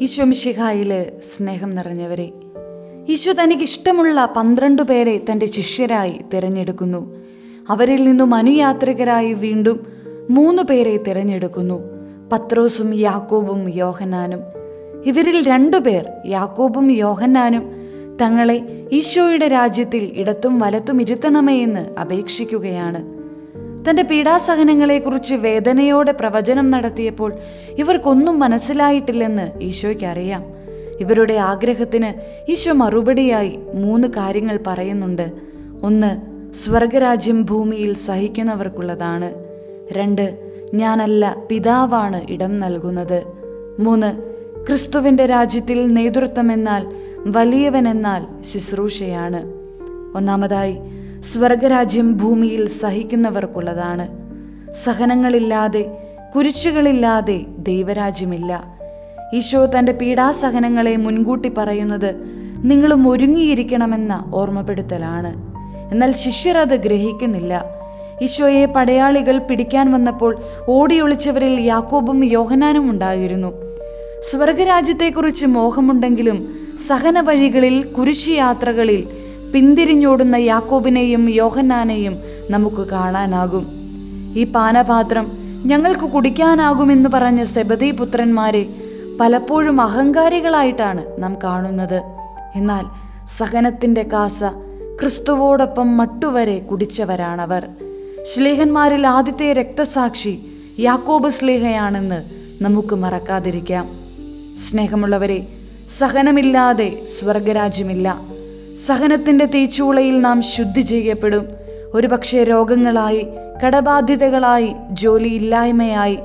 ഈശോ മിശിഹായിൽ സ്നേഹം നിറഞ്ഞവരെ ഈശോ തനിക്ക് ഇഷ്ടമുള്ള പന്ത്രണ്ട് പേരെ തന്റെ ശിഷ്യരായി തിരഞ്ഞെടുക്കുന്നു. അവരിൽ നിന്നും അനുയാത്രികരായി വീണ്ടും മൂന്ന് പേരെ തിരഞ്ഞെടുക്കുന്നു. പത്രോസും യാക്കോബും യോഹന്നാനും. ഇവരിൽ രണ്ടുപേർ യാക്കോബും യോഹന്നാനും തങ്ങളെ ഈശോയുടെ രാജ്യത്തിൽ ഇടത്തും വലത്തും ഇരുത്തണമേ എന്ന് അപേക്ഷിക്കുകയാണ്. തന്റെ പീഡാസഹനങ്ങളെക്കുറിച്ച് വേദനയോടെ പ്രവചനം നടത്തിയപ്പോൾ ഇവർക്കൊന്നും മനസ്സിലായിട്ടില്ലെന്ന് ഈശോയ്ക്ക് അറിയാം. ഇവരുടെ ആഗ്രഹത്തിന് ഈശോ മറുപടിയായി മൂന്ന് കാര്യങ്ങൾ പറയുന്നുണ്ട്. ഒന്ന് സ്വർഗരാജ്യം ഭൂമിയിൽ സഹിക്കുന്നവർക്കുള്ളതാണ്. രണ്ട് ഞാനല്ല പിതാവാണ് ഇടം നൽകുന്നത്. മൂന്ന് ക്രിസ്തുവിന്റെ രാജ്യത്തിൽ നേതൃത്വം നേതൃത്വമെന്നാൽ വലിയവനെന്നാൽ ശുശ്രൂഷയാണ്. ഒന്നാമതായി സ്വർഗരാജ്യം ഭൂമിയിൽ സഹിക്കുന്നവർക്കുള്ളതാണ്. സഹനങ്ങളില്ലാതെ കുരിശുകളില്ലാതെ ദൈവരാജ്യമില്ല. ഈശോ തന്റെ പീഡാസഹനങ്ങളെ മുൻകൂട്ടി പറയുന്നത് നിങ്ങളും ഒരുങ്ങിയിരിക്കണമെന്ന ഓർമ്മപ്പെടുത്തലാണ്. എന്നാൽ ശിഷ്യർ അത് ഗ്രഹിക്കുന്നില്ല. ഈശോയെ പടയാളികൾ പിടിക്കാൻ വന്നപ്പോൾ ഓടിയൊളിച്ചവരിൽ യാക്കോബും യോഹനാനും ഉണ്ടായിരുന്നു. സ്വർഗരാജ്യത്തെക്കുറിച്ച് മോഹമുണ്ടെങ്കിലും സഹന വഴികളിൽ കുരിശുയാത്രകളിൽ പിന്തിരിഞ്ഞോടുന്ന യാക്കോബിനെയും യോഹന്നാനെയും നമുക്ക് കാണാനാകും. ഈ പാനപാത്രം ഞങ്ങൾക്ക് കുടിക്കാനാകുമെന്ന് പറഞ്ഞ സെബദി പുത്രന്മാരെ പലപ്പോഴും അഹങ്കാരികളായിട്ടാണ് നാം കാണുന്നത്. എന്നാൽ സഹനത്തിന്റെ കാസ ക്രിസ്തുവോടൊപ്പം മട്ടുവരെ കുടിച്ചവരാണവർ. ശ്ലീഹന്മാരിൽ ആദ്യത്തെ രക്തസാക്ഷി യാക്കോബ് സ്ലേഹയാണെന്ന് നമുക്ക് മറക്കാതിരിക്കാം. സ്നേഹമുള്ളവരെ സഹനമില്ലാതെ സ്വർഗരാജ്യമില്ല. സഹനത്തിന്റെ തീച്ചൂളയിൽ നാം ശുദ്ധി ചെയ്യപ്പെടും. ഒരുപക്ഷെ രോഗങ്ങളായി കടബാധ്യതകളായി ജോലിയില്ലായ്മയായി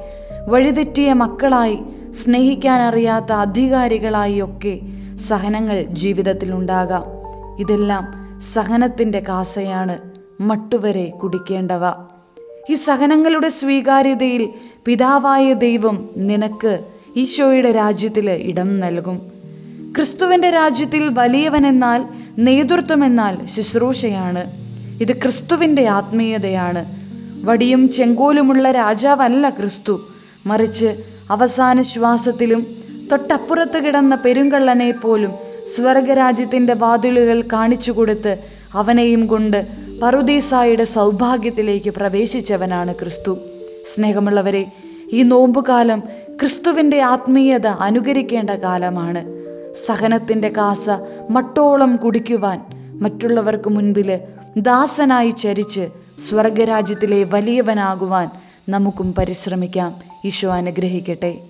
വഴിതെറ്റിയ മക്കളായി സ്നേഹിക്കാൻ അറിയാത്ത അധികാരികളായി ഒക്കെ സഹനങ്ങൾ ജീവിതത്തിലുണ്ടാകാം ഇതെല്ലാം സഹനത്തിന്റെ കാസയാണ് മട്ടുവരെ കുടിക്കേണ്ടവ. ഈ സഹനങ്ങളുടെ സ്വീകാര്യതയിൽ പിതാവായ ദൈവം നിനക്ക് ഈശോയുടെ രാജ്യത്തിൽ ഇടം നൽകും. ക്രിസ്തുവിന്റെ രാജ്യത്തിൽ വലിയവനെന്നാൽ നേതൃത്വമെന്നാൽ ശുശ്രൂഷയാണ്. ഇത് ക്രിസ്തുവിന്റെ ആത്മീയതയാണ്. വടിയും ചെങ്കോലുമുള്ള രാജാവല്ല ക്രിസ്തു. മറിച്ച് അവസാന ശ്വാസത്തിലും തൊട്ടപ്പുറത്ത് കിടന്ന പെരുങ്കള്ളനെ പോലും സ്വർഗരാജ്യത്തിന്റെ വാതിലുകൾ കാണിച്ചു കൊടുത്ത് അവനെയും കൊണ്ട് പറുദീസായുടെ സൗഭാഗ്യത്തിലേക്ക് പ്രവേശിച്ചവനാണ് ക്രിസ്തു. സ്നേഹമുള്ളവരെ ഈ നോമ്പുകാലം ക്രിസ്തുവിന്റെ ആത്മീയത അനുകരിക്കേണ്ട കാലമാണ്. സഹനത്തിന്റെ കാസ മട്ടോളം കുടിക്കുവാൻ മറ്റുള്ളവർക്ക് മുൻപിൽ ദാസനായി ചരിച്ച് സ്വർഗരാജ്യത്തിലെ വലിയവനാകുവാൻ നമുക്കും പരിശ്രമിക്കാം. ഈശോ അനുഗ്രഹിക്കട്ടെ.